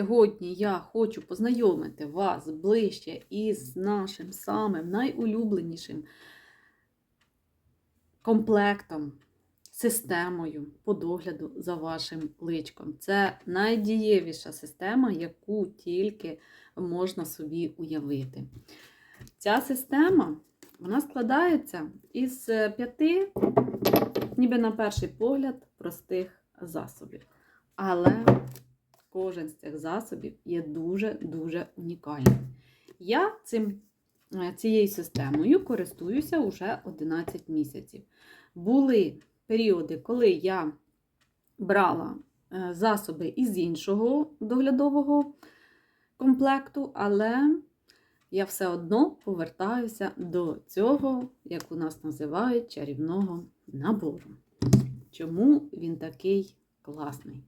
Сьогодні я хочу познайомити вас ближче із нашим самим найулюбленішим комплектом, системою по догляду за вашим личком. Це найдієвіша система, яку тільки можна собі уявити. Ця система вона складається із е, п'яти, ніби на перший погляд, простих засобів. Але кожен з цих засобів є дуже-дуже унікальним. Я цим, е, цією системою користуюся вже 11 місяців. Були періоди, коли я брала е, засоби із іншого доглядового комплекту, але я все одно повертаюся до цього, як у нас називають, чарівного набору. Чому він такий класний?